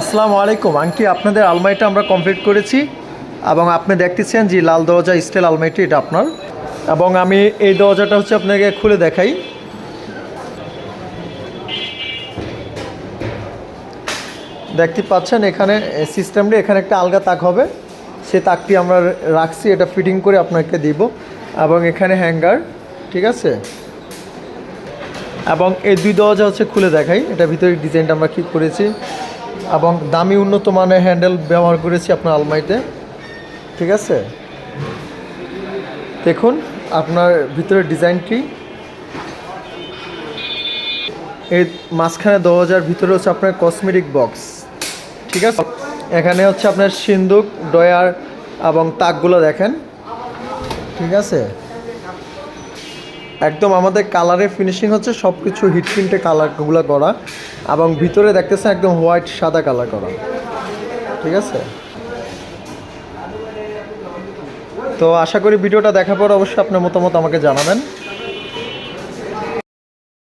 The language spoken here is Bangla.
আসসালামু আলাইকুম। আংটি, আপনাদের আলমারিটা আমরা কমপ্লিট করেছি এবং আপনি দেখতেছেন যে লাল দরজা স্টিল আলমারিটি, এটা আপনার। এবং আমি এই দরজাটা হচ্ছে আপনাকে খুলে দেখাই। দেখতে পাচ্ছেন এখানে সিস্টেমটি এখানে একটা আলগা তাক হবে। সে তাকটি আমরা রাখছি, এটা ফিটিং করে আপনাকে দিব। এবং এখানে হ্যাঙ্গার ঠিক আছে? এবং এই দুই দরজা হচ্ছে খুলে দেখাই। এটা ভিতরে ডিজাইনটা আমরা কি করেছি। এবং দামি উন্নত মানের হ্যান্ডেল ব্যবহার করেছি আপনার আলমারিতে। ঠিক আছে? দেখুন, আপনার ভিতরে ডিজাইনটি। এই মাঝখানে দরজার ভিতরে হচ্ছে আপনার কসমেটিক বক্স ঠিক আছে? এখানে হচ্ছে আপনার সিন্দুক ডয়ার এবং তাকগুলো দেখেন। ঠিক আছে? একদম আমাদের কালারের ফিনিশিং হচ্ছে সব কিছু হিট প্রিন্টে কালারগুলো করা এবং ভিতরে দেখতেছে একদম হোয়াইট সাদা কালার করা। ঠিক আছে? তো আশা করি ভিডিওটা দেখার পর অবশ্যই আপনার মতামত আমাকে জানাবেন।